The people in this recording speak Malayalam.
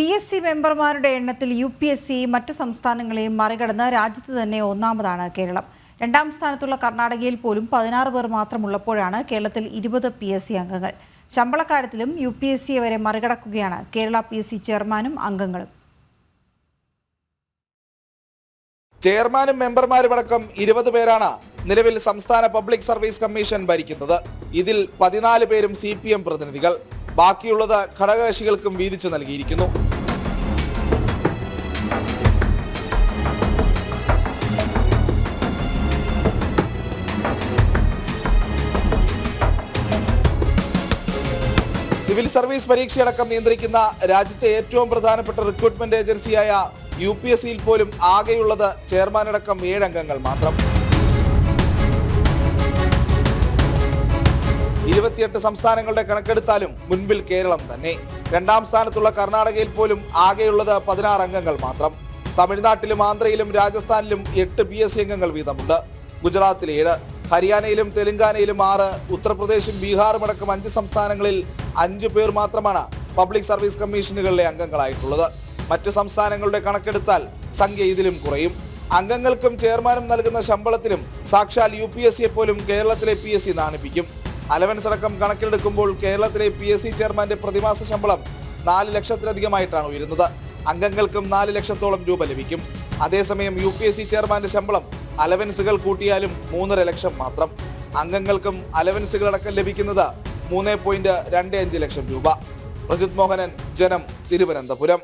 പി എസ് സി മെമ്പർമാരുടെ എണ്ണത്തിൽ യു പി എസ് സി മറ്റ് സംസ്ഥാനങ്ങളെയും മറികടന്ന് രാജ്യത്ത് തന്നെ ഒന്നാമതാണ് കേരളം. രണ്ടാം സ്ഥാനത്തുള്ള കർണാടകയിൽ പോലും പതിനാറ് പേർ മാത്രമുള്ളപ്പോഴാണ് കേരളത്തിൽ ഇരുപത് പി എസ് സി അംഗങ്ങൾ. ശമ്പളക്കാര്യത്തിലും യു പി എസ് സിയെ വരെ മറികടക്കുകയാണ് കേരള പി എസ് സി ചെയർമാനും അംഗങ്ങളും. ചെയർമാനും മെമ്പർമാരുമടക്കം ഇരുപത് പേരാണ് നിലവിൽ സംസ്ഥാന പബ്ലിക് സർവീസ് കമ്മീഷൻ ഭരിക്കുന്നത്. ഇതിൽ പതിനാല് പേരും സി പ്രതിനിധികൾ. ബാക്കിയുള്ളത് ഘടകകക്ഷികൾക്കും വീതിച്ചു നൽകിയിരിക്കുന്നു. സിവിൽ സർവീസ് പരീക്ഷയടക്കം നിയന്ത്രിക്കുന്ന രാജ്യത്തെ ഏറ്റവും പ്രധാനപ്പെട്ട റിക്രൂട്ട്മെന്റ് ഏജൻസിയായ യു പി എസ് സിയിൽ പോലും ആകെയുള്ളത് ചെയർമാനടക്കം ഏഴംഗങ്ങൾ മാത്രം. ഇരുപത്തിയെട്ട് സംസ്ഥാനങ്ങളുടെ കണക്കെടുത്താലും മുൻപിൽ കേരളം തന്നെ. രണ്ടാം സ്ഥാനത്തുള്ള കർണാടകയിൽ പോലും ആകെയുള്ളത് പതിനാറ് അംഗങ്ങൾ മാത്രം. തമിഴ്നാട്ടിലും ആന്ധ്രയിലും രാജസ്ഥാനിലും എട്ട് പി എസ് സി അംഗങ്ങൾ വീതമുണ്ട്. ഗുജറാത്തിൽ ഏഴ് ഹരിയാനയിലും തെലങ്കാനയിലും ആറ് ഉത്തർപ്രദേശും ബീഹാറും അടക്കം അഞ്ച് സംസ്ഥാനങ്ങളിൽ അഞ്ചു പേർ മാത്രമാണ് പബ്ലിക് സർവീസ് കമ്മീഷനുകളിലെ അംഗങ്ങളായിട്ടുള്ളത്. മറ്റ് സംസ്ഥാനങ്ങളുടെ കണക്കെടുത്താൽ സംഖ്യ ഇതിലും കുറയും. അംഗങ്ങൾക്കും ചെയർമാനും നൽകുന്ന ശമ്പളത്തിലും സാക്ഷാൽ യു പി എസ് സിയെ പോലും കേരളത്തിലെ പി എസ് സി നാണിപ്പിക്കും. അലവൻസ് അടക്കം കണക്കിലെടുക്കുമ്പോൾ കേരളത്തിലെ പി എസ് സി ചെയർമാന്റെ പ്രതിമാസ ശമ്പളം നാല് ലക്ഷത്തിലധികമായിട്ടാണ് ഉയരുന്നത്. അംഗങ്ങൾക്കും നാല് ലക്ഷത്തോളം രൂപ ലഭിക്കും. അതേസമയം യു പി എസ് സി ചെയർമാന്റെ ശമ്പളം അലവൻസുകൾ കൂട്ടിയാലും മൂന്നര ലക്ഷം മാത്രം. അംഗങ്ങൾക്കും അലവൻസുകൾ അടക്കം ലഭിക്കുന്നത് മൂന്ന് പോയിന്റ് രണ്ട് അഞ്ച് ലക്ഷം രൂപ. പ്രജിത് മോഹനൻ ജനം തിരുവനന്തപുരം.